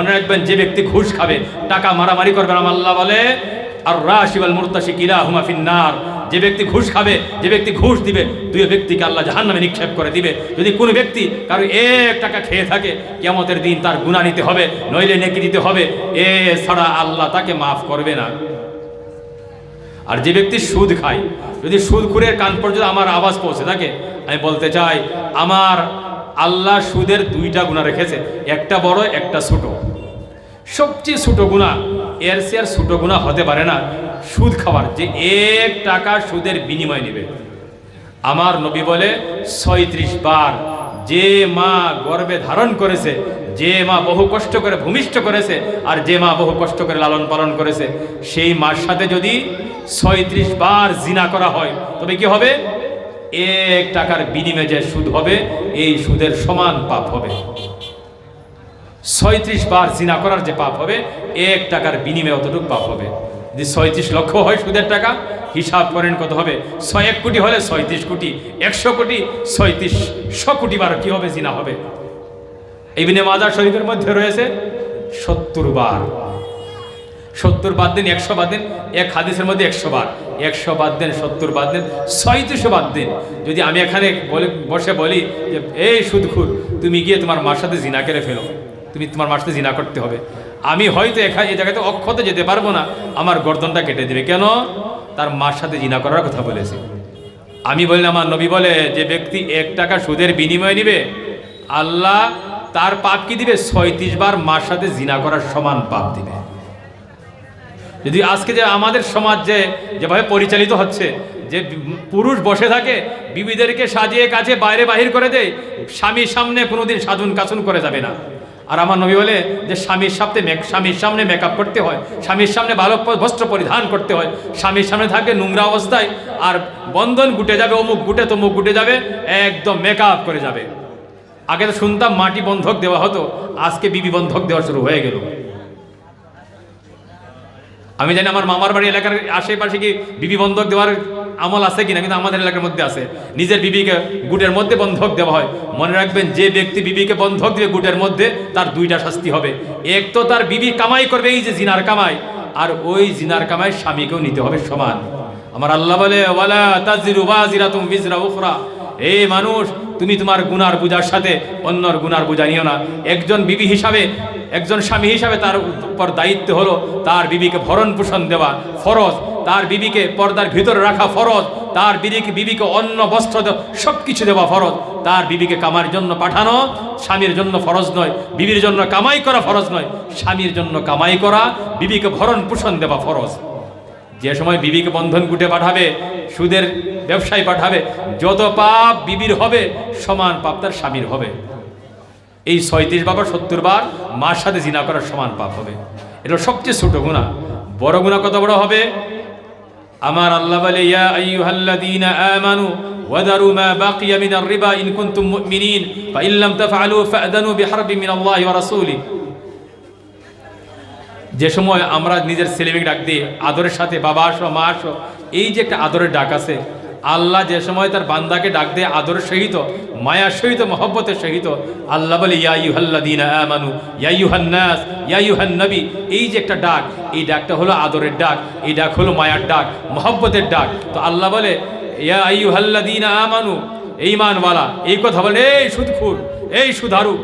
মনে রাখবেন, যে ব্যক্তি ঘুষ খাবে, টাকা মারামারি করবে আমার আল্লাহ বলে আর রাশিবাল মুরতাশি কিলা হুমা ফিন্নার। যে ব্যক্তি ঘুষ খাবে, যে ব্যক্তি ঘুষ দিবে, দুই ব্যক্তিকে আল্লাহ জাহান নামে নিক্ষেপ করে দিবে। যদি কোনো ব্যক্তি কারও এক টাকা খেয়ে থাকে কেমতের দিন তার গুণা নিতে হবে, নইলে নেকি দিতে হবে এ ছাড়া আল্লাহ তাকে মাফ করবে না। আর যে ব্যক্তি সুদ খায়, যদি সুদ খুরের কান পর্যন্ত আমার আওয়াজ পৌঁছে থাকে, আমি বলতে চাই, আমার আল্লাহ সুদের দুইটা গুণা রেখেছে, একটা বড়, একটা ছোট। সবচেয়ে ছোট গুণা, এর সে আর ছোট গুণা হতে পারে না। সুদ খাওয়ার যে এক টাকা সুদের বিনিময় নেবে। আমার নবী বলে, ছয়ত্রিশ বার, যে মা গর্বে ধারণ করেছে, যে মা বহু কষ্ট করে ভূমিষ্ঠ করেছে, আর যে মা বহু কষ্ট করে লালন পালন করেছে, সেই মার সাথে যদি ছয়ত্রিশ বার জিনা করা হয়, তবে কি হবে? এক টাকার বিনিময়ে যে সুদ হবে, এই সুদের সমান পাপ হবে। ছয়ত্রিশ বার জিনা করার যে পাপ হবে, এক টাকার বিনিময়ে অতটুকু পাপ হবে। যদি ছয়ত্রিশ লক্ষ হয় সুদের টাকা, হিসাব করেন কত হবে? ছয় এক কোটি হলে ছয়ত্রিশ কোটি, একশো কোটি, ছয়ত্রিশ শ কোটি বার কী হবে? জিনা হবে। ইবিনে মাজার শরীফের মধ্যে রয়েছে সত্তর বার। সত্তর বাদ দিন, একশো বাদ দিন, এক হাদিসের মধ্যে একশো বার। একশো বাদ দিন, সত্তর বাদ দিন ছয়ত্রিশশো বাদ দিন। যদি আমি এখানে বলে, বসে বলি যে, এই সুদখুর, তুমি গিয়ে তোমার মার সাথে জিনা কেড়ে ফেলো। তুমি তোমার মার সাথে জিনা করতে হবে। আমি হয়তো এখানে এই জায়গাতে অক্ষত যেতে পারব না। আমার গর্দনটা কেটে দেবে। কেন? তার মার সাথে জিনা করার কথা বলেছে। আমি বললাম আমার নবী বলে, যে ব্যক্তি এক টাকা সুদের বিনিময় নিবে, আল্লাহ তার পাপ কি দিবে? ছয়ত্রিশ বার মার সাথে জিনা করার সমান পাপ দিবে। যদি আজকে যে আমাদের সমাজ যে যেভাবে পরিচালিত হচ্ছে, যে পুরুষ বসে থাকে, বিবিদেরকে সাজিয়ে কাছে বাইরে বাহির করে দেয়, স্বামীর সামনে কোনোদিন সাধুন কাছুন করে যাবে না। আর আমার নবী বলে যে স্বামীর সাথে মেক স্বামীর সামনে মেকআপ করতে হয়, স্বামীর সামনে ভালো বস্ত্র পরিধান করতে হয়, স্বামীর সামনে থাকে নোংরা অবস্থায় আর বন্ধন গুটে যাবে, অমুক গুটে তমুক গুটে যাবে, একদম মেকআপ করে যাবে। আগে তো শুনতাম মাটি বন্ধক দেওয়া হতো, আজকে বিবি বন্ধক দেওয়া শুরু হয়ে গেল। আমি জানি আমার মামার বাড়ি এলাকার আশেপাশে কি বিবি বন্ধক দেওয়ার আমল আছে কিনা কিন্তু আমাদের এলাকার মধ্যে আছে। নিজের বিবিকে গুটের মধ্যে বন্ধক দেওয়া হয়। মনে রাখবেন, যে ব্যক্তি বিবিকে বন্ধক দিবে গুটের মধ্যে, তার দুইটা শাস্তি হবে। এক তো তার বিবি কামাই করবে, এই যে জিনার কামাই। আর ওই জিনার কামাই স্বামীকেও নিতে হবে সমান। আমার আল্লাহ বলে, ওয়ালা এই মানুষ তুমি তোমার গুনার পূজার সাথে অন্যর গুনার পূজা নিও না। একজন বিবি হিসাবে, একজন স্বামী হিসাবে তার উপর দায়িত্ব হলো তার বিবিকে ভরণ পোষণ দেওয়া ফরজ। তার বিবিকে পর্দার ভিতরে রাখা ফরজ। তার বিবিকে বিবিকে অন্ন, বস্ত্র সব কিছু দেওয়া ফরজ। তার বিবিকে কামার জন্য পাঠানো স্বামীর জন্য ফরজ নয়। বিবির জন্য কামাই করা ফরজ নয়। স্বামীর জন্য কামাই করা, বিবিকে ভরণ পোষণ দেওয়া ফরজ। যে সময় বিবিকে বন্ধন গুটে পাঠাবে, সুদের ব্যবসায় পাঠাবে, যত পাপ বিবির হবে, সমান পাপ তার স্বামীর হবে। এই ছয়ত্রিশ বার সত্তর বার মার সাথে জিনা করার সমান পাপ হবে। এটা সবচেয়ে ছোট গুণা। বড় গুণা কত বড় হবে? আমার আল্লাহ বলে, ইয়া আইয়ুহাল্লাযীনা আমানু কুনতুম মুমিনিন, ফাইন লাম তাফআলু ফাআদানু বিহারবিন মিনাল্লাহি ওয়া রাসূলিহি। যে সময় আমরা নিজের ছেলেমেয়েকে ডাক দিই, আদরের সাথে, বাবা আসো, মা আসো, এই যে একটা আদরের ডাক আছে, আল্লাহ যে সময় তার বান্দাকে ডাক দেয় আদরের সহিত, মায়ার সহিত, মহব্বতের সহিত, আল্লাহ বলে, ইয়া ইউহাল্লাদিনা আমানু, ইয়া ইউহান্নাস ইয়া ইউহান নবী এই যে একটা ডাক, এই ডাকটা হলো আদরের ডাক, এই ডাক হলো মায়ার ডাক, মহব্বতের ডাক। তো আল্লাহ বলে, ইয়া ইউহাল্লাদিনা আমানু, এই মানওয়ালা, এই কথা বলে, এই সুদখুর, এই সুধারু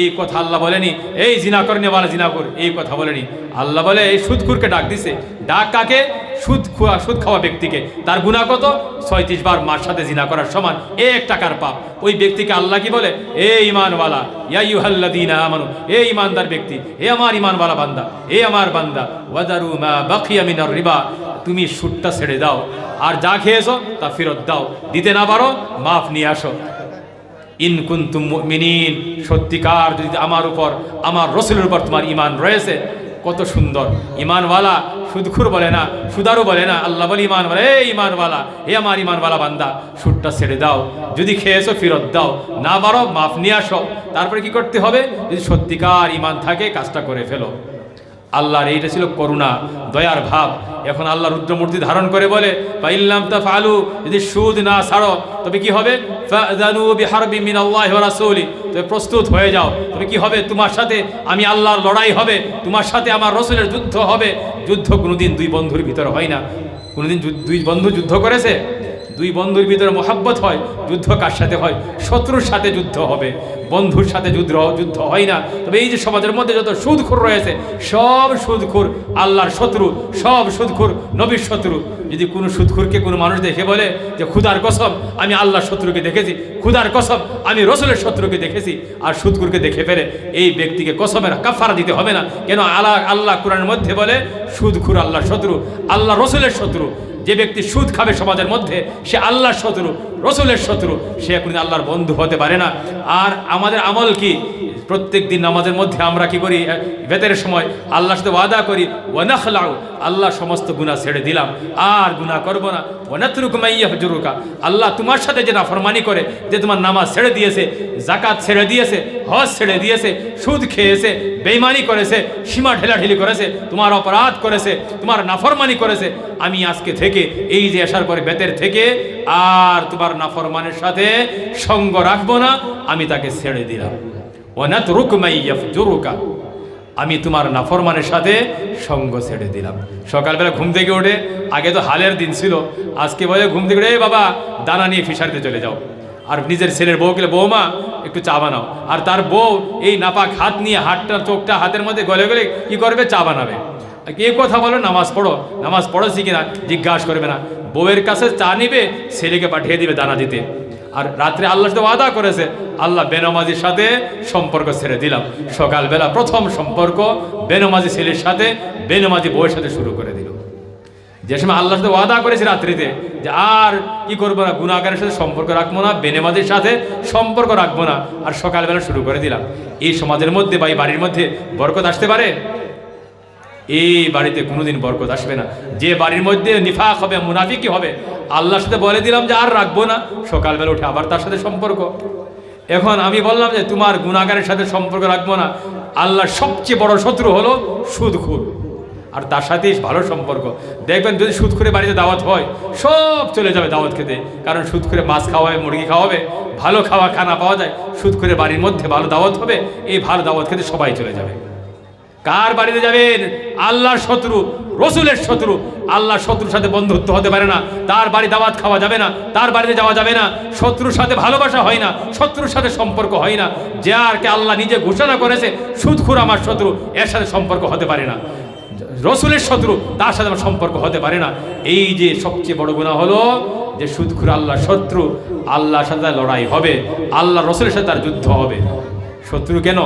এই কথা আল্লাহ বলেনি, এই জিনা করনে বলা জিনা কর, এই কথা বলেনি। আল্লাহ বলে, এই সুদখুরকে ডাক দিছে। ডাক কাকে? সুদ খুয়া, সুদ খাওয়া ব্যক্তিকে। তার গুণা কত? ছয়ত্রিশ বার মার সাথে জিনা করার সমান এক টাকার পাপ। ওই ব্যক্তিকে আল্লাহ কি বলে? এ ইমানওয়ালা ইয়া ইউহাল্লাদিনা আমানু, এ ইমানদার ব্যক্তি, এ আমার ইমানওয়ালা বান্দা, এ আমার বান্দা ওয়াদারু মা বাকিয়া মিনার রিবা, তুমি সুদটা ছেড়ে দাও। আর যা খেয়েছো তা ফেরত দাও। দিতে না পারো, মাফ নিয়ে আসো। ইন কুন্তুম মুমিনিন, সত্যিকার যদি আমার উপর, আমার রসুলের উপর তোমার ইমান রয়েছে, কত সুন্দর। ইমানওয়ালা সুদখুর বলে না, সুদারু বলে না, আল্লাহ বলে ইমান বলে, এই ইমানওয়ালা হে আমার ইমানওয়ালা বান্দা, সুদটা ছেড়ে দাও, যদি খেয়েছো ফেরত দাও, না পারো, মাফ নিয়ে আসো। তারপরে কি করতে হবে? যদি সত্যিকার ইমান থাকে, কাজটা করে ফেলো। আল্লাহর এইটা ছিল করুণা, দয়ার ভাব। এখন আল্লাহ রুদ্রমূর্তি ধারণ করে বলে বা ইল্লাম তা ফালু যদি সুদ না ছাড়ো, তবে কি হবে? তবে প্রস্তুত হয়ে যাও। তবে কি হবে? তোমার সাথে আমি আল্লাহর লড়াই হবে, তোমার সাথে আমার রসুলের যুদ্ধ হবে। যুদ্ধ কোনোদিন দুই বন্ধুর ভিতরে হয় না। কোনোদিন দুই বন্ধু যুদ্ধ করেছে? দুই বন্ধুর ভিতরে মোহাব্বত হয়, যুদ্ধ কার সাথে হয়? শত্রুর সাথে যুদ্ধ হবে। বন্ধুর সাথে যুদ্ধ যুদ্ধ হয় না। তবে এই যে সমাজের মধ্যে যত সুদখুর রয়েছে, সব সুদখুর, আল্লাহর শত্রু, সব সুদখুর, নবীর শত্রু। যদি কোনো সুদখুরকে কোনো মানুষ দেখে বলে যে, খুদার কসম, আমি আল্লাহর শত্রুকে দেখেছি, খুদার কসম, আমি রসুলের শত্রুকে দেখেছি। আর সুদখুরকে দেখে ফেলে, এই ব্যক্তিকে কসমের কাফারা দিতে হবে না। কেন আল্লাহ আল্লাহ কোরআনের মধ্যে বলে, সুদখুর আল্লাহর শত্রু, আল্লাহ রসুলের শত্রু। যে ব্যক্তি সুদ খাবে সমাজের মধ্যে, সে আল্লাহর শত্রু, রসুলের শত্রু, সে এখন আল্লাহর বন্ধু হতে পারে না। আর আমাদের আমল কি? প্রত্যেক দিন নামাজের মধ্যে আমরা কি করি? বেতের সময় আল্লাহর সাথে ওয়াদা করি, ওয়ানাখলাউ আল্লাহ সমস্ত গুনাহ ছেড়ে দিলাম। আর গুনাহ করব না। ওয়ানাতরুকুমাইয়া হজরুকা আল্লাহ তোমার সাথে যে নাফরমানি করে, যে তোমার নামাজ ছেড়ে দিয়েছে জাকাত ছেড়ে দিয়েছে, হজ ছেড়ে দিয়েছে, সুদ খেয়েছে, বেইমানি করেছে, সীমা ঢেলাঢেলি করেছে, তোমার অপরাধ করেছে, তোমার নাফরমানি করেছে, আমি আজকে থেকে, এই যে আসার পরে বেতের থেকে আর তোমার নাফরমানের সাথে সঙ্গ রাখব না, আমি তাকে ছেড়ে দিলাম। অনাথ রুকমাইয়া জরুকা আমি তোমার নাফরমানের সাথে সঙ্গ ছেড়ে দিলাম। সকালবেলা ঘুম থেকে ওঠে আগে তো হালের দিন ছিল, আজকে বলে ঘুম থেকে উঠে বাবা, দানা নিয়ে ফিশারিতে চলে যাও। আর নিজের ছেলের বউ গেলে বৌমা, একটু চা বানাও। আর তার বউ এই নাপাক হাত নিয়ে, হাতটা, চোখটা হাতের মধ্যে গলে গলে কি করবে? চা বানাবে। কে কথা বলো, নামাজ পড়ো। নামাজ পড়োছি না, জিজ্ঞাসা করবে না। বউয়ের কাছে চা নিবে, ছেলেকে পাঠিয়ে দিবে দানা দিতে। আর রাত্রে আল্লাহর সাথে ওয়াদা করেছে, আল্লাহ বেনমাজির সাথে সম্পর্ক ছেড়ে দিলাম। সকালবেলা প্রথম সম্পর্ক বেনমাজি ছেলের সাথে, বেনমাজি বউয়ের সাথে শুরু করে দিল। যে সময় আল্লাহর সাথে ওয়াদা করেছে রাত্রিতে যে আর কি করব না গুণাগারের সাথে সম্পর্ক রাখব না বেনেমাদের সাথে সম্পর্ক রাখব না, আর সকালবেলা শুরু করে দিলাম। এই সমাজের মধ্যে বা এই বাড়ির মধ্যে বরকত আসতে পারে? এই বাড়িতে কোনোদিন বরকত আসবে না। যে বাড়ির মধ্যে নিফাক হবে মুনাফিকি হবে, আল্লাহর সাথে বলে দিলাম যে আর রাখব না। সকালবেলা উঠে আবার তার সাথে সম্পর্ক। এখন আমি বললাম যে তোমার গুণাগারের সাথে সম্পর্ক রাখব না। আল্লাহর সবচেয়ে বড় শত্রু হলো সুদখুর। আর তার সাথে ভালো সম্পর্ক। দেখবেন যদি সুদ করে বাড়িতে দাওয়াত হয়, সব চলে যাবে দাওয়াত খেতে। কারণ সুদ করে মাছ খাওয়াবে মুরগি খাওয়াবে ভালো খাওয়া, খানা পাওয়া যায়। সুদ করে বাড়ির মধ্যে ভালো দাওয়াত হবে, এই ভালো দাওয়াত খেতে সবাই চলে যাবে। কার বাড়িতে যাবেন? আল্লাহর শত্রু, রসুলের শত্রু। আল্লাহর শত্রুর সাথে বন্ধুত্ব হতে পারে না। তার বাড়ি দাওয়াত খাওয়া যাবে না, তার বাড়িতে যাওয়া যাবে না। শত্রুর সাথে ভালোবাসা হয় না, শত্রুর সাথে সম্পর্ক হয় না। যে আরকে আল্লাহ নিজে ঘোষণা করেছে, সুদখুর আমার শত্রু, এর সাথে সম্পর্ক হতে পারে না। রসুলের শত্রু, তার সাথে আমার সম্পর্ক হতে পারে না। এই যে সবচেয়ে বড় গুণা হলো যে সুদখুর আল্লাহ শত্রু, আল্লাহর সাথে লড়াই হবে। আল্লাহ রসুলের সাথে তার যুদ্ধ হবে। শত্রু কেন?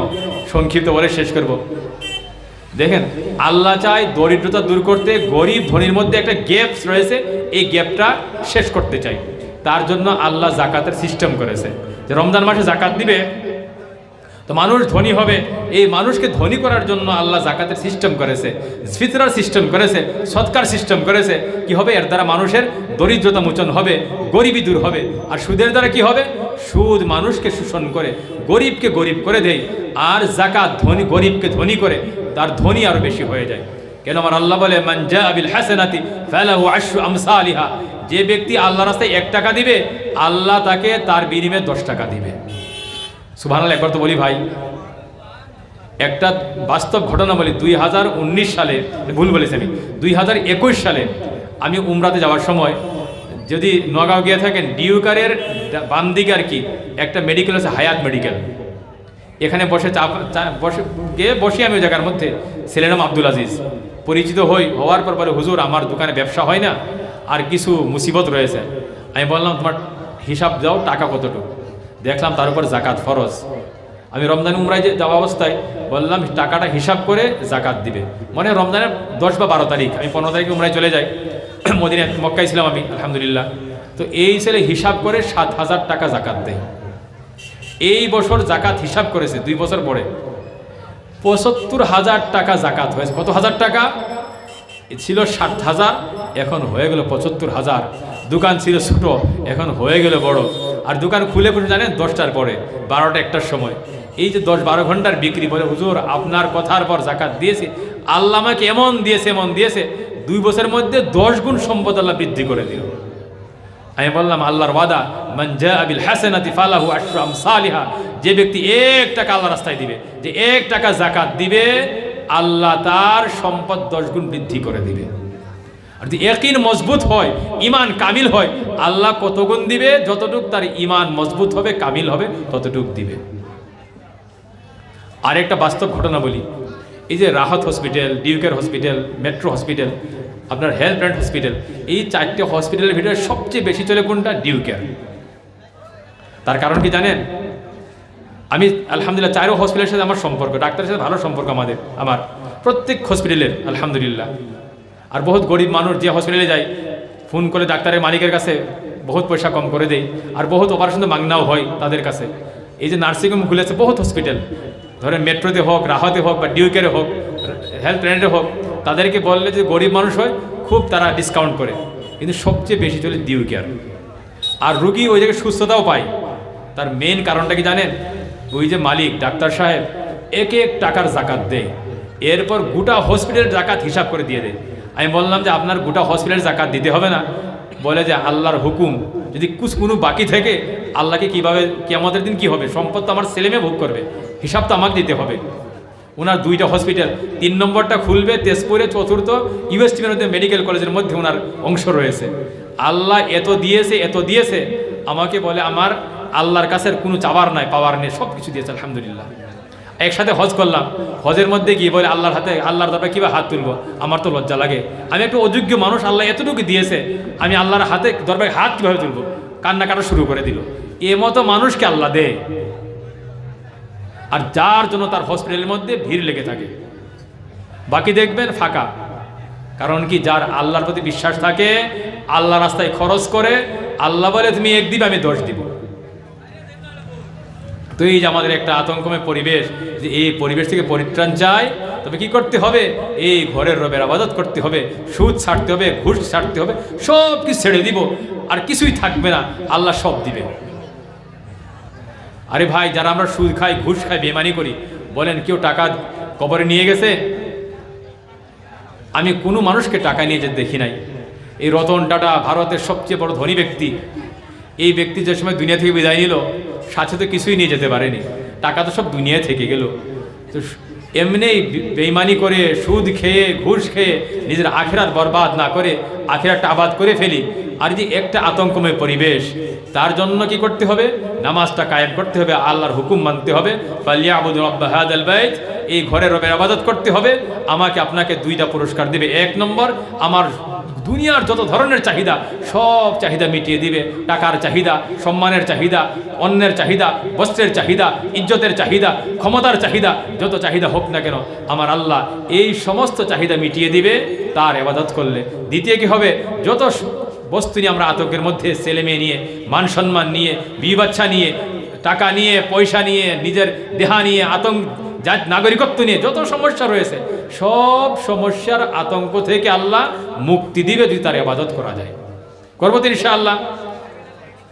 সংক্ষিপ্ত বলে শেষ করব। দেখেন, আল্লাহ চাই দরিদ্রতা দূর করতে, গরিব ধনির মধ্যে একটা গ্যাপ রয়েছে, এই গ্যাপটা শেষ করতে চাই। তার জন্য আল্লাহ জাকাতের সিস্টেম করেছে। যে রমজান মাসে জাকাত দিবে তো মানুষ ধনী হবে। এই মানুষকে ধনী করার জন্য আল্লাহ জাকাতের সিস্টেম করেছে, ফিতরার সিস্টেম করেছে, সৎকার সিস্টেম করেছে। কি হবে? এর দ্বারা মানুষের দরিদ্রতা মোচন হবে, গরিবী দূর হবে। আর সুদের দ্বারা কি হবে? সুদ মানুষকে শোষণ করে, গরিবকে গরিব করে দেয়। আর জাকাত ধনী, গরিবকে ধনী করে, তার ধনী আরও বেশি হয়ে যায়। কেন আমার আল্লাহ বলে মানজা আবিল হাসানাতি ফালাহু আমসা আলিহা যে ব্যক্তি আল্লাহ রাস্তায় এক টাকা দিবে, আল্লাহ তাকে তার বিনিময়ে দশ টাকা দিবে। সুবহানাল্লাহ, একবার তো বলি ভাই, একটা বাস্তব ঘটনা বলি, দুই হাজার উনিশ সালে, ভুল বলেছি আমি, দুই হাজার একুশ সালে আমি উমরাতে যাওয়ার সময় যদি নগাঁও গিয়ে থাকেন, ডিউকারের বাম দিকে আর কি, একটা মেডিকেল আছে, হায়াত মেডিকেল এখানে বসে চা বসে, গিয়ে বসি আমি ওই জায়গার মধ্যে। ছেলের নাম আব্দুল আজিজ। পরিচিত হই, হওয়ার পর বলে হুজুর, আমার দোকানে ব্যবসা হয় না, আর কিছু মুসিবত রয়েছে। আমি বললাম, তোমার হিসাব দাও, টাকা কতটুকু? দেখলাম তার উপর জাকাত ফরজ। আমি রমজান উমরায় যে যাওয়া অবস্থায় বললাম, টাকাটা হিসাব করে জাকাত দিবে। মানে রমজানের দশ বা বারো তারিখ, আমি পনেরো তারিখে উমরায় চলে যাই। মদিনে মক্কায় ছিলাম আমি, আলহামদুলিল্লাহ। তো এই ছেলে হিসাব করে সাত হাজার টাকা জাকাত দেয়। এই বছর জাকাত হিসাব করেছে, দুই বছর পরে। পঁচাত্তর হাজার টাকা জাকাত হয়েছে। কত হাজার টাকা? ছিল ষাট হাজার, এখন হয়ে গেল পঁচাত্তর হাজার। দোকান ছিল ছোট, এখন হয়ে গেল বড়। আর দোকান খুলে খুলে জানেন দশটার পরে, বারোটা একটার সময়। এই যে দশ বারো ঘণ্টার বিক্রি বলে, হুজুর, আপনার কথার পর জাকাত দিয়েছে। আল্লাহ আমাকে এমন দিয়েছে এমন দিয়েছে, দুই বছরের মধ্যে দশ গুণ সম্পদ আল্লাহ বৃদ্ধি করে দিল। আমি বললাম, আল্লাহর ওয়াদা মঞ্জা আবিল হাসানাতি ফালাহু আশরু আমসালিহা। যে ব্যক্তি এক টাকা আল্লাহ রাস্তায় দিবে, যে এক টাকা জাকাত দিবে, আল্লাহ তার সম্পদ দশ গুণ বৃদ্ধি করে দিবে। যদি একিন মজবুত হয় ইমান কামিল হয়, আল্লাহ কতগুণ দিবে? যতটুক তার ইমান মজবুত হবে, কামিল হবে, ততটুক দিবে। আর একটা বাস্তব ঘটনা বলি। এই যে রাহাত হসপিটাল, ডিউকের হসপিটাল, মেট্রো হসপিটাল, আপনার হেলথ ব্র্যান্ড হসপিটাল, এই চারটে হসপিটালের ভিতরে সবচেয়ে বেশি চলে কোনটা? ডিউকের। তার কারণ কি জানেন? আমি আলহামদুলিল্লাহ চারও হসপিটালের সাথে আমার সম্পর্ক, ডাক্তারের সাথে ভালো সম্পর্ক আমাদের, আমার প্রত্যেক হসপিটালের, আলহামদুলিল্লাহ। আর বহুত গরিব মানুষ যে হসপিটালে যায় ফোন করে ডাক্তারের মালিকের কাছে বহুত পয়সা কম করে দেয় আর বহুত অপারেশন তো মাংনাও হয় তাদের কাছে। এই যে নার্সিংহোম খুলেছে বহুত হসপিটাল ধরেন মেট্রোতে হোক, রাহাতে হোক বা ডিউকেরে হোক হেলথ প্ল্যানেটে হোক, তাদেরকে বললে যে গরিব মানুষ হয়, খুব তারা ডিসকাউন্ট করে। কিন্তু সবচেয়ে বেশি চলে ডিউ কেয়ার আর রুগী ওই জায়গায় সুস্থতাও পায়। তার মেন কারণটা কি জানেন? ওই যে মালিক, ডাক্তার সাহেব, এক এক টাকার জাকাত দেয়। এরপর গোটা হসপিটালের জাকাত হিসাব করে দিয়ে দেয়। আমি বললাম যে আপনার গোটা হসপিটালের জাকাত দিতে হবে না। বলে যে আল্লাহর হুকুম, যদি কুছ কোনো বাকি থেকে, আল্লাহকে কীভাবে কেমতের দিন কি হবে? সম্পদ তো আমার ছেলেমেয়ে ভোগ করবে, হিসাব তো আমাকে দিতে হবে। ওনার দুইটা হসপিটাল তিন নম্বরটা খুলবে তেজপুরে, চতুর্থ ইউএসটিমের মধ্যে মেডিকেল কলেজের মধ্যে ওনার অংশ রয়েছে। আল্লাহ এত দিয়েছে এত দিয়েছে, আমাকে বলে আমার আল্লাহর কাছে কোনো চাওয়ার নাই, পাওয়ার নেই সব কিছু দিয়েছে, আলহামদুলিল্লাহ। একসাথে হজ করলাম। হজের মধ্যে গিয়ে বলে, আল্লাহর হাতে, আল্লাহর দরবারে কীভাবে হাত তুলবো? আমার তো লজ্জা লাগে। আমি একটু অযোগ্য মানুষ, আল্লাহ এতটুকু দিয়েছে, আমি আল্লাহর হাতে, দরবারে হাত কীভাবে তুলবো? কান্না কাটা শুরু করে দিল। এ মতো মানুষকে আল্লাহ দে আর যার জন্য তার হসপিটালের মধ্যে ভিড় লেগে থাকে। বাকি দেখবেন ফাঁকা। কারণ কি? যার আল্লাহর প্রতি বিশ্বাস থাকে, আল্লাহ রাস্তায় খরচ করে, আল্লাহ বলে, তুমি এক দিবে, আমি দশ দিব। তো এই যে আমাদের একটা আতঙ্কময় পরিবেশ, যে এই পরিবেশ থেকে পরিত্রাণ চাই, তবে কি করতে হবে? এই ঘরের রবের আবাদত করতে হবে, সুদ ছাড়তে হবে, ঘুষ ছাড়তে হবে সব কিছু ছেড়ে দিব, আর কিছুই থাকবে না, আল্লাহ সব দিবে। আরে ভাই, যারা আমরা সুদ খাই, ঘুষ খাই বেমানি করি, বলেন কেউ টাকা কবরে নিয়ে গেছে? আমি কোনো মানুষকে টাকা নিয়ে যেতে দেখি নাই। এই রতন টাটা ভারতের সবচেয়ে বড় ধনী ব্যক্তি। এই ব্যক্তি যে সময় দুনিয়া থেকে বিদায় নিল সাথে তো কিছুই নিয়ে যেতে পারেনি। টাকা তো সব দুনিয়ায় থেকে গেল। তো এমনি বেইমানি করে সুদ খেয়ে, ঘুষ খেয়ে নিজের আখেরাত বরবাদ না করে আখেরাতটা আবাদ করে ফেলি। আর যে একটা আতঙ্কময় পরিবেশ, তার জন্য কি করতে হবে? নামাজটা কায়েম করতে হবে, আল্লাহর হুকুম মানতে হবে। এই ঘরের রবের আবাদত করতে হবে। আমাকে আপনাকে দুইটা পুরস্কার দিবে। এক নম্বর, আমার দুনিয়ার যত ধরনের চাহিদা, সব চাহিদা মিটিয়ে দিবে। টাকার চাহিদা, সম্মানের চাহিদা, অন্যের চাহিদা, বস্ত্রের চাহিদা, ইজ্জতের চাহিদা, ক্ষমতার চাহিদা, যত চাহিদা হোক না কেন, আমার আল্লাহ এই সমস্ত চাহিদা মিটিয়ে দিবে, তার এবাদত করলে। দ্বিতীয় কি হবে? যত বস্তু নিয়ে আমরা আতঙ্কের মধ্যে ছেলে মেয়ে নিয়ে, মান সম্মান নিয়ে বিয়ে বাচ্চা নিয়ে, টাকা নিয়ে, পয়সা নিয়ে, নিজের দেহা নিয়ে আতঙ্ক যা নাগরিকত্ব নিয়ে যত সমস্যা রয়েছে, সব সমস্যার আতঙ্ক থেকে আল্লাহ মুক্তি দিবে যদি তার আবাদত করা যায়। করব তো আল্লাহ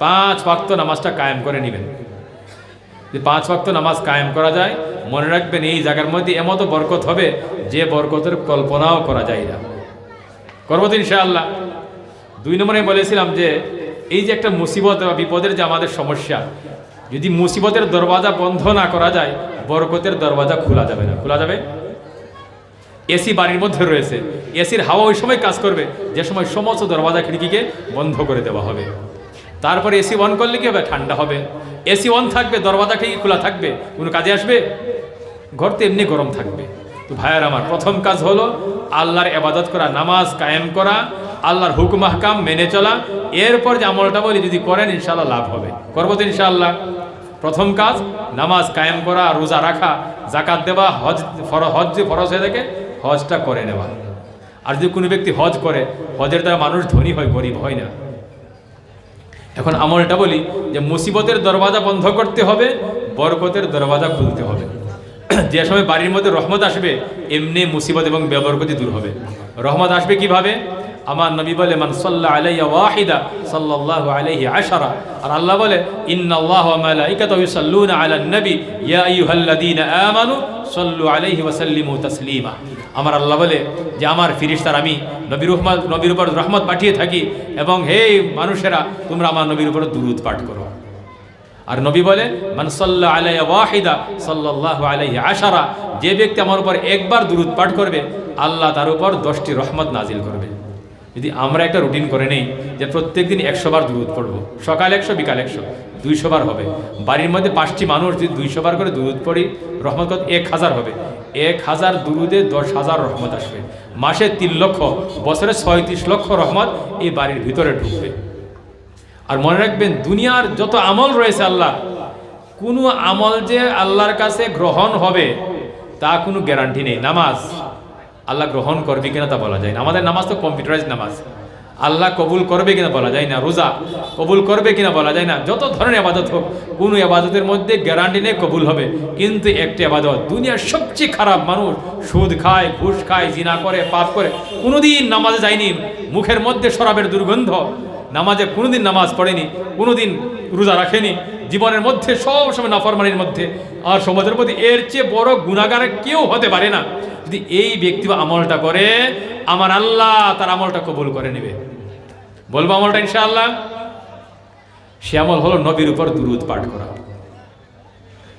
পাঁচ ওয়াক্ত নামাজটা কায়েম করে নেবেন। যে পাঁচ ওয়াক্ত নামাজ কায়েম করা যায়, মনে রাখবেন এই জায়গার মধ্যে এমতো বরকত হবে যে বরকতের কল্পনাও করা যায় না। করব তো আল্লাহ দুই নম্বরে আমি বলেছিলাম যে এই যে একটা মুসিবত বা বিপদের যে আমাদের সমস্যা, যদি মুসিবতের দরওয়াজা বন্ধ না করা যায়, বরকতের দরওয়াজা খোলা যাবে না। খোলা যাবে? এসি বাড়ির মধ্যে রয়েছে। এসির হাওয়া ওই সময় কাজ করবে, যে সময় সমস্ত দরওয়াজা খিড়কিকে বন্ধ করে দেওয়া হবে। তারপরে এসি অন করলে কি হবে? ঠান্ডা হবে। এসি অন থাকবে, দরওয়াজা খিড়কি খোলা থাকবে, কোনো কাজে আসবে? ঘর তো এমনি গরম থাকবে। তো ভাইয়ার আমার প্রথম কাজ হলো আল্লাহর এবাদত করা, নামাজ কায়েম করা আল্লাহর হুকুম হাকাম মেনে চলা। এরপর যে আমলটা বলি, যদি করেন ইনশাল্লাহ লাভ হবে। করব তো ইনশাআল্লাহ। প্রথম কাজ, নামাজ কায়েম করা, রোজা রাখা জাকাত দেওয়া, হজ হজ যে ফরজ হয়ে থাকে, হজটা করে নেওয়া। আর যদি কোনো ব্যক্তি হজ করে, হজের দ্বারা মানুষ ধনী হয়, গরিব হয় না। এখন আমলটা বলি যে মুসিবতের দরওয়াজা বন্ধ করতে হবে, বরকতের দরওয়াজা খুলতে হবে। যে সময় বাড়ির মধ্যে রহমত আসবে, এমনি মুসিবত এবং বেবরকতি দূর হবে। রহমত আসবে কীভাবে? আমার নবী বলে, মান সাল্লা আলাইয়া ওয়াহিদা সাল্লাল্লাহু আলাইহি আশারা। আর আল্লাহ বলে, ইন্নাল্লাহু ওয়া মালাইকাতাহু ইউসাল্লুনা আলান নবী। ইয়া আইয়ুহাল্লাযীনা আমানু সাল্লু আলাইহি ওয়া সাল্লিমু তাসলিমা। আমার আল্লাহ বলে যে, আমার ফিরিস্তার আমি নবীর রহমত নবীর উপর রহমত পাঠিয়ে থাকি এবং হে মানুষেরা, তোমরা আমার নবীর উপর দুরুদ পাঠ করো। আর নবী বলে, মান সাল্লা আলাইয়া ওয়াহিদা সাল্লাল্লাহু আলাইহি আশারা। যে ব্যক্তি আমার উপর একবার দুরুদ পাঠ করবে, আল্লাহ তার উপর দশটি রহমত নাজিল করবে। যদি আমরা একটা রুটিন করে নেই যে প্রত্যেক দিন একশো বার দুরুদ পড়ব, সকাল একশো, বিকাল একশো, দুইশো বার হবে। বাড়ির মধ্যে পাঁচটি মানুষ যদি দুইশো বার করে দুরুদ পড়ি, রহমত কত? এক হাজার হবে। এক হাজার দুরুদে দশ হাজার রহমত আসবে। মাসে তিন লক্ষ, বছরে ছয়ত্রিশ লক্ষ রহমত এই বাড়ির ভিতরে ঢুকবে। আর মনে রাখবেন, দুনিয়ার যত আমল রয়েছে আল্লাহ, কোনো আমল যে আল্লাহর কাছে গ্রহণ হবে, তা কোনো গ্যারান্টি নেই। নামাজ আল্লাহ গ্রহণ করবে কিনা তা বলা যায় না। আমাদের নামাজ তো কম্পিউটারাইজ নামাজ। আল্লাহ কবুল করবে কিনা বলা যায় না, রোজা কবুল করবে কিনা বলা যায় না। যত ধরনের আবাদত হোক, কোনো আবাদতের মধ্যে গ্যারান্টি নেই কবুল হবে। কিন্তু একটি আবাদত দুনিয়ার সবচেয়ে খারাপ মানুষ সুদ খায়, ঘুষ খায়, জিনা করে, পাপ করে, কোনোদিন নামাজে যায়নি, মুখের মধ্যে শরাবের দুর্গন্ধ, নামাজে কোনোদিন নামাজ পড়েনি, কোনোদিন রোজা রাখেনি, জীবনের মধ্যে সব সময় নাফরমানির মধ্যে। আর সমাজের মধ্যে এর চেয়ে বড় গুণাগার কেউ হতে পারে না। যদি এই ব্যক্তি আমলটা করে, আমার আল্লাহ তার আমলটা কবুল করে নেবে। বলব আমলটা ইনশাআল্লাহ? সে আমল হলো নবীর উপর দুরুদ পাঠ করা।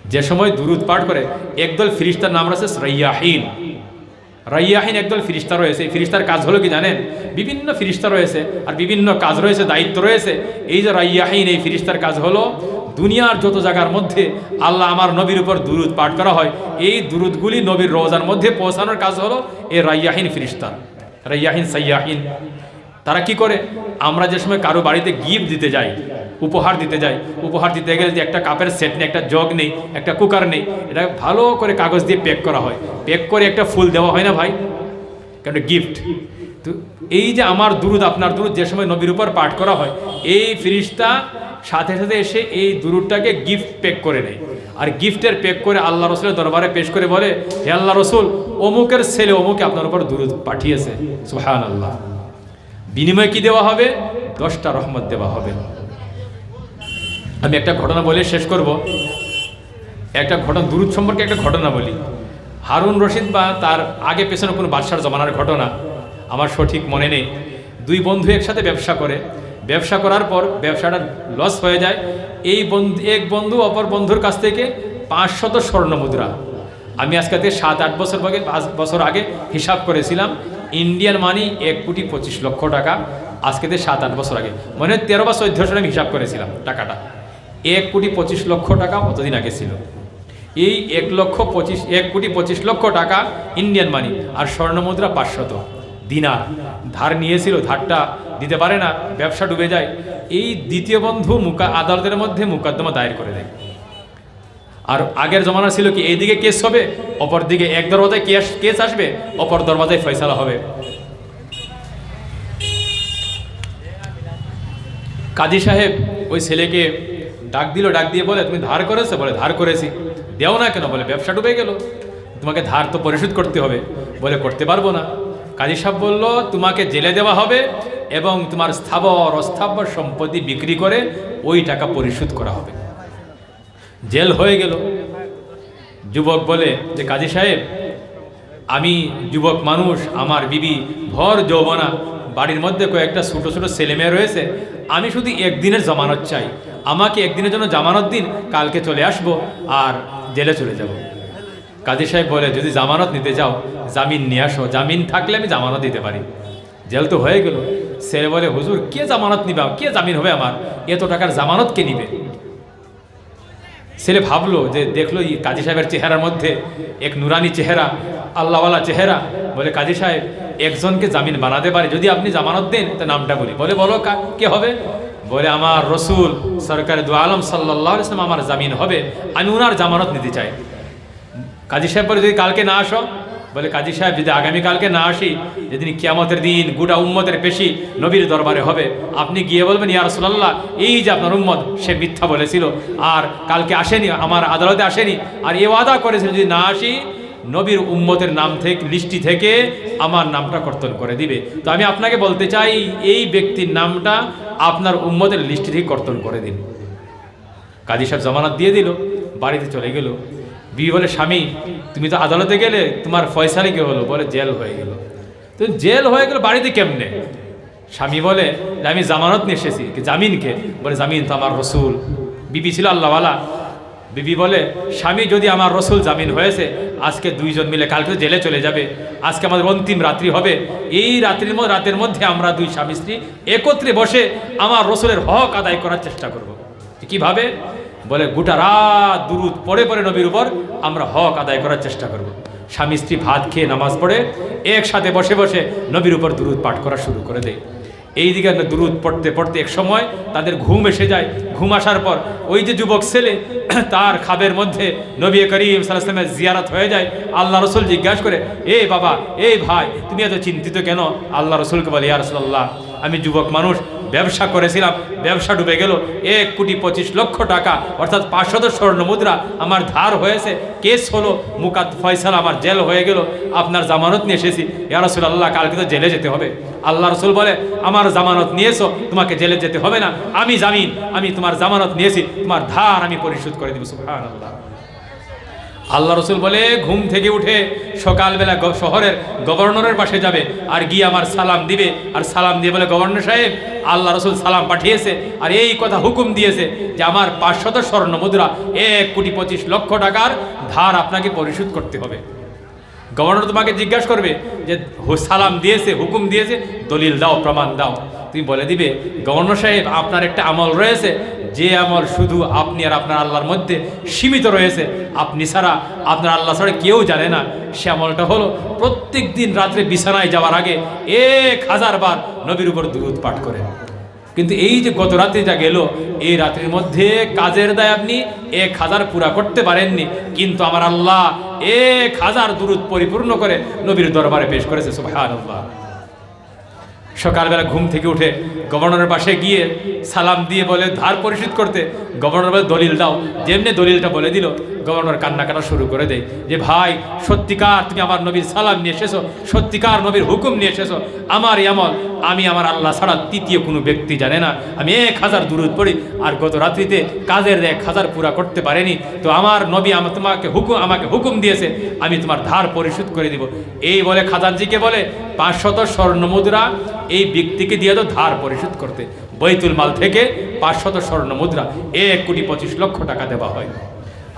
যে সময় দুরুদ পাঠ করে, একদল ফিরিস্তার নাম রয়েছে রাইয়াহিন। রাইয়াহিন একদল ফিরিস্তা রয়েছে। এই ফিরিস্তার কাজ হলো কি জানেন? বিভিন্ন ফিরিস্তা রয়েছে আর বিভিন্ন কাজ রয়েছে, দায়িত্ব রয়েছে। এই যে রাইয়াহিন, এই ফিরিস্তার কাজ হলো দুনিয়ার যত জায়গার মধ্যে আল্লাহ আমার নবীর উপর দুরুদ পাঠ করা হয়, এই দুরুদগুলি নবীর রোজার মধ্যে পৌঁছানোর কাজ হলো এই রাইয়াহিন ফিরিস্তা। রাইয়াহিন সাইয়াহিন। তারা কি করে? আমরা যে সময় কারও বাড়িতে গিফট দিতে যাই উপহার দিতে যাই উপহার দিতে গেলে যে একটা কাপের সেট নেই, একটা জগ নেই, একটা কুকার নেই, এটা ভালো করে কাগজ দিয়ে প্যাক করা হয়। প্যাক করে একটা ফুল দেওয়া হয় না ভাই? একটা গিফট তো এই যে আমার দুরুদ, আপনার দুরুদ যে সময় নবীর উপর পাঠ করা হয়, এই ফিরিস্তা সাথে সাথে এসে এই দুরুদটাকে গিফট প্যাক করে নেয়। আর গিফটের প্যাক করে আল্লাহ রসুলের দরবারে পেশ করে বলে, হে আল্লাহ রসুল, অমুকের ছেলে অমুকে আপনার উপর দুরুদ পাঠিয়েছে। সুহান আল্লাহ বিনিময়ে কি দেওয়া হবে? দশটা রহমত দেওয়া হবে। আমি একটা ঘটনা বলে শেষ করব। একটা ঘটনা, দুরুদ সম্পর্কে একটা ঘটনা বলি। হারুন রশিদ বা তার আগে পেছনে কোনো বাদশার জমানার ঘটনা আমার সঠিক মনে নেই। দুই বন্ধু একসাথে ব্যবসা করে। ব্যবসা করার পর ব্যবসাটা লস হয়ে যায়। এই বন্ধু, এক বন্ধু অপর বন্ধুর কাছ থেকে পাঁচশত স্বর্ণ মুদ্রা। আমি আজকে থেকে সাত, আট বছর আগে, পাঁচ বছর আগে হিসাব করেছিলাম। ইন্ডিয়ান মানি এক কোটি পঁচিশ লক্ষ টাকা। আজকে থেকে সাত, আট বছর আগে। মনে হয় তেরো বা চোদ্দ সালে আমি হিসাব করেছিলাম টাকাটা। এক কোটি পঁচিশ লক্ষ টাকা অতদিন আগে ছিল? এই এক লক্ষ পঁচিশ, এক কোটি পঁচিশ লক্ষ টাকা ইন্ডিয়ান মানি আর স্বর্ণ মুদ্রা পাঁচশত। দিনার। ধার নিয়েছিল, ধারটা দিতে পারে না, ব্যবসা ডুবে যায়। এই দ্বিতীয় বন্ধু মুকা, আদালতের মধ্যে মোকদ্দমা দায়ের করে দেয়। আর আগের জমানা ছিল কি, এইদিকে কেস হবে অপর দিকে এক দরওয়াজায় কেস কেস আসবে, অপর দরওয়াজায় ফয়সালা হবে। কাজী সাহেব, ওই ছেলেকে ডাক দিল, ডাক দিয়ে বলে, তুমি ধার করেছ? বলে, ধার করেছি। দেও না কেন? বলে, ব্যবসা ডুবে গেল। তোমাকে ধার তো পরিশোধ করতে হবে। বলে, করতে পারব না। কাজী সাহেব বলল, তোমাকে জেলে দেওয়া হবে এবং তোমার স্থাবর, অস্থাবর সম্পত্তি বিক্রি করে ওই টাকা পরিশোধ করা হবে। জেল হয়ে গেল। যুবক বলে যে, কাজী সাহেব, আমি যুবক মানুষ, আমার বিবি ভর যৌবনা, বাড়ির মধ্যে কয়েকটা ছোটো ছোটো ছেলেমেয়ে রয়েছে, আমি শুধু একদিনের জমানত চাই। আমাকে একদিনের জন্য জামানত দিন, কালকে চলে আসব আর জেলে চলে যাব। কাজী সাহেব বলে, যদি জামানত নিতে যাও, জামিন নিয়ে আসো। জামিন থাকলে আমি জামানত দিতে পারি। জেল তো হয়ে গেল। ছেলে বলে, হুজুর, কে জামানত নিবা? কে জামিন হবে আমার? এত টাকার জামানত কে নিবে? ছেলে ভাবলো যে, দেখল এই কাজী সাহেবের চেহারার মধ্যে এক নুরানি চেহারা, আল্লাহওয়ালা চেহারা। বলে, কাজী সাহেব, একজনকে জামিন বানাতে পারে। যদি আপনি জামানত দেন তা নামটা বলি। বলে, বলো কে হবে? বলে, আমার রসুল সরকার দু আলম সাল্লাহ ইসলাম আমার জামিন হবে, আমি ওনার জামানত নিতে চাই। কাজী সাহেব বলে, যদি কালকে না আসো? বলে, কাজী সাহেব, যদি আগামীকালকে না আসি, যেদিন কিয়ামতের দিন গোটা উম্মতের পেশি নবীর দরবারে হবে, আপনি গিয়ে বলবেন, ইয়া রসুল্লাহ এই যে আপনার উম্মত, সে মিথ্যা বলেছিল। আর কালকে আসেনি, আমার আদালতে আসেনি। আর এ ওয়াদা করেছিল, যদি না আসি নবীর উম্মতের নাম থেকে, লিস্টি থেকে আমার নামটা কর্তন করে দিবে। তো আমি আপনাকে বলতে চাই, এই ব্যক্তির নামটা আপনার উম্মতের লিস্টি থেকে কর্তন করে দিন। কাজী সাহেব জামানত দিয়ে দিল, বাড়িতে চলে গেল। বিয়ে বলে, স্বামী, তুমি তো আদালতে গেলে তোমার ফয়সালি কে হলো? বলে, জেল হয়ে গেল। তো জেল হয়ে গেল বাড়িতে কেমনে? স্বামী বলে, আমি জামানত নিয়ে এসেছি, জামিনকে। বলে, জামিন তো আমার রসুল। বিবি ছিল আল্লাহওয়ালা। বিবি বলে, স্বামী, যদি আমার রসুল জামিন হয়েছে, আজকে দুইজন মিলে কালকে জেলে চলে যাবে, আজকে আমাদের অন্তিম রাত্রি হবে এই রাত্রির রাতের মধ্যে আমরা দুই স্বামী স্ত্রী একত্রে বসে আমার রসুলের হক আদায় করার চেষ্টা করব। কীভাবে বলে, গোটা রাত দুরুদ পড়ে পড়ে নবীর উপর আমরা হক আদায় করার চেষ্টা করব। স্বামী স্ত্রী ভাত খেয়ে নামাজ পড়ে, একসাথে বসে বসে নবীর উপর দুরুদ পাঠ করা শুরু করে দেয় এই দিকে দুরুদ পড়তে পড়তে এক সময় তাদের ঘুম এসে যায়। ঘুম আসার পর ওই যে যুবক ছেলে, তার খাবের মধ্যে নবী করিম সালামের জিয়ারত হয়ে যায়। আল্লাহ রসুল জিজ্ঞাসা করে, এ বাবা, এ ভাই, তুমি এত চিন্তিত কেন? আল্লাহ রসুলকে বলে, ইয়া রসুল্লাহ আমি যুবক মানুষ ব্যবসা করেছিলাম, ব্যবসা ডুবে গেল। এক কোটি পঁচিশ লক্ষ টাকা, অর্থাৎ পাঁচশত স্বর্ণ মুদ্রা আমার ধার হয়েছে। কেস হলো মুকাত ফয়সাল আমার জেল হয়ে গেল। আপনার জামানত নিয়ে এসেছি। ইয়া রসুল আল্লাহ কালকে তো জেলে যেতে হবে। আল্লাহ রসুল বলে, আমার জামানত নিয়েছো, তোমাকে জেলে যেতে হবে না। আমি জামিন, আমি তোমার জামানত নিয়েছি, তোমার ধার আমি পরিশোধ করে দিব। সুহান আল্লাহ আল্লাহ রসুল বলে, ঘুম থেকে উঠে সকালবেলা শহরের গভর্নরের পাশে যাবে আর গিয়ে আমার সালাম দিবে। আর সালাম দিয়ে বলে, গভর্নর সাহেব, আল্লাহ রসুল সালাম পাঠিয়েছে আর এই কথা হুকুম দিয়েছে যে আমার পাঁচশত স্বর্ণ মুদ্রা এক কোটি পঁচিশ লক্ষ টাকার ধার আপনাকে পরিশোধ করতে হবে। গভর্নর তোমাকে জিজ্ঞাসা করবে যে সালাম দিয়েছে, হুকুম দিয়েছে, দলিল দাও, প্রমাণ দাও। তুমি বলে দিবে, গভর্নর সাহেব, আপনার একটা আমল রয়েছে, যে আমল শুধু আপনি আর আপনার আল্লাহর মধ্যে সীমিত রয়েছে, আপনি ছাড়া আপনার আল্লাহ ছাড়া কেউ জানে না। সে আমলটা হলো, প্রত্যেক দিন রাত্রে বিছানায় যাওয়ার আগে এক হাজার বার নবীর উপর দুরুদ পাঠ করে কিন্তু এই যে গত রাত্রি যা গেল, এই রাত্রির মধ্যে কাজের দায় আপনি এক হাজার পুরা করতে পারেননি, কিন্তু আমার আল্লাহ এক হাজার দূরত পরিপূর্ণ করে নবীর দরবারে পেশ করেছে সুবহান আল্লাহ সকালবেলা ঘুম থেকে উঠে গভর্নরের পাশে গিয়ে সালাম দিয়ে বলে, ধার পরিশোধ করতে। গভর্নর দলিল দাও। যেমনি দলিলটা বলে দিল গভর্নর কান্না কাটা শুরু করে দেয় যে, ভাই, সত্যিকার তুমি আমার নবীর সালাম নিয়ে এসেছ, সত্যিকার নবীর হুকুম নিয়ে এসেছ। আমার আমল, আমি আমার আল্লাহ ছাড়া তৃতীয় কোনো ব্যক্তি জানে না। আমি এক হাজার দূরত পড়ি আর গত রাত্রিতে কাজের এক হাজার পুরা করতে পারেনি। তো আমার নবী আমার তোমাকে হুকুম আমাকে হুকুম দিয়েছে, আমি তোমার ধার পরিশোধ করে দিব। এই বলে খাজানজিকে বলে, পাঁচশত স্বর্ণ মুদ্রা এই ব্যক্তিকে দিয়ে তো ধার পরিশোধ করতে। বৈতুল মাল থেকে পাঁচশত স্বর্ণ মুদ্রা, এক কোটি পঁচিশ লক্ষ টাকা দেওয়া হয়।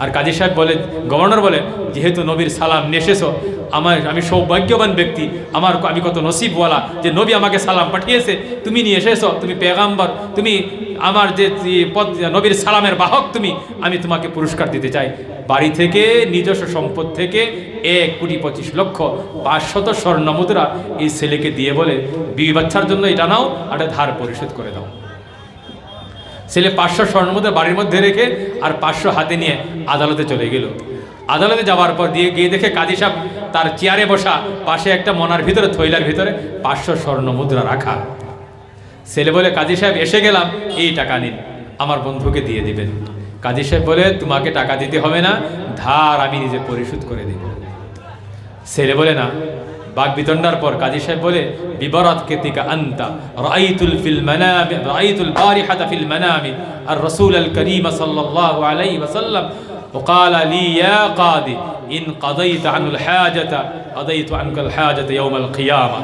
আর কাজী সাহেব বলে, গভর্নর বলে, যেহেতু নবীর সালাম এসেছ আমার, আমি সৌভাগ্যবান ব্যক্তি, আমার আমি কত নসিবওয়ালা যে নবী আমাকে সালাম পাঠিয়েছে, তুমি নিয়ে এসেছ, তুমি পেগাম্বর, তুমি আমার যে পদ, নবীর সালামের বাহক তুমি, আমি তোমাকে পুরস্কার দিতে চাই। বাড়ি থেকে, নিজস্ব সম্পদ থেকে এক কোটি পঁচিশ লক্ষ পাঁচশত স্বর্ণ মুদ্রা এই ছেলেকে দিয়ে বলে, বিবি বাচ্চার জন্য এটা নাও, আর ধার পরিশোধ করে দাও। ছেলে পাঁচশো স্বর্ণ মুদ্রা বাড়ির মধ্যে রেখে আর পাঁচশো হাতে নিয়ে আদালতে চলে গেল। আদালতে যাওয়ার পর দিয়ে গিয়ে দেখে কাজী সাহেব তার চেয়ারে বসা পাশে একটা মনার ভিতরে, থৈলার ভিতরে পাঁচশো স্বর্ণ মুদ্রা রাখা। ছেলে বলে, কাজী সাহেব, এসে গেলাম, এই টাকা নিন, আমার বন্ধুকে দিয়ে দিবেন। কাজী সাহেব বলে, তোমাকে টাকা দিতে হবে না, ধার আমি নিজে পরিশোধ করে দেব। ছেলে বলে, না বাঘ বিতণ্ডার পর কাজী সাহেব বলে বিবরাত কেতিকা আন্তা রাইতুল ফিল মানামি রাইতুল বারিহাতা ফিল মানামি আর রাসূল আল করিম সাল্লাল্লাহু আলাইহি ওয়াসাল্লাম وقال لي يا قاضي إن قضيت عن الحاجة قضيت عنك الحاجة يوم القيامة